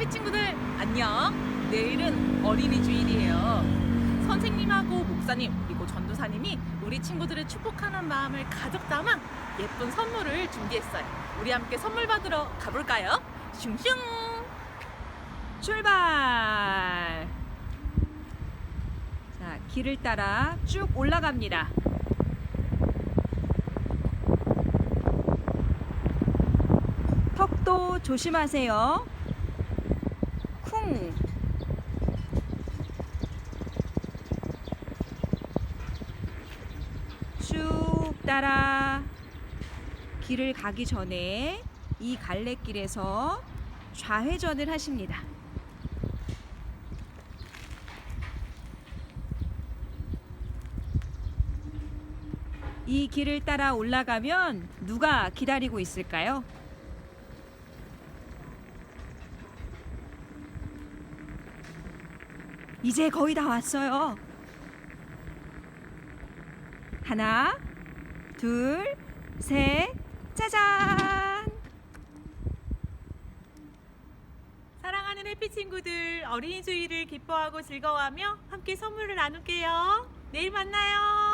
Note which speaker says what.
Speaker 1: 해피 친구들 안녕. 내일은 어린이 주일이에요. 선생님하고 목사님 그리고 전도사님이 우리 친구들을 축복하는 마음을 가득 담아 예쁜 선물을 준비했어요. 우리 함께 선물 받으러 가볼까요? 슝슝.
Speaker 2: 출발! 자, 길을 따라 쭉 올라갑니다. 턱도 조심하세요. 쿵! 쭉 따라 길을 가기 전에 이 갈래길에서 좌회전을 하십니다. 이 길을 따라 올라가면 누가 기다리고 있을까요? 이제 거의 다 왔어요. 하나, 둘, 셋, 짜잔!
Speaker 1: 사랑하는 해피 친구들 어린이 주일을 기뻐하고 즐거워하며 함께 선물을 나눌게요. 내일 만나요.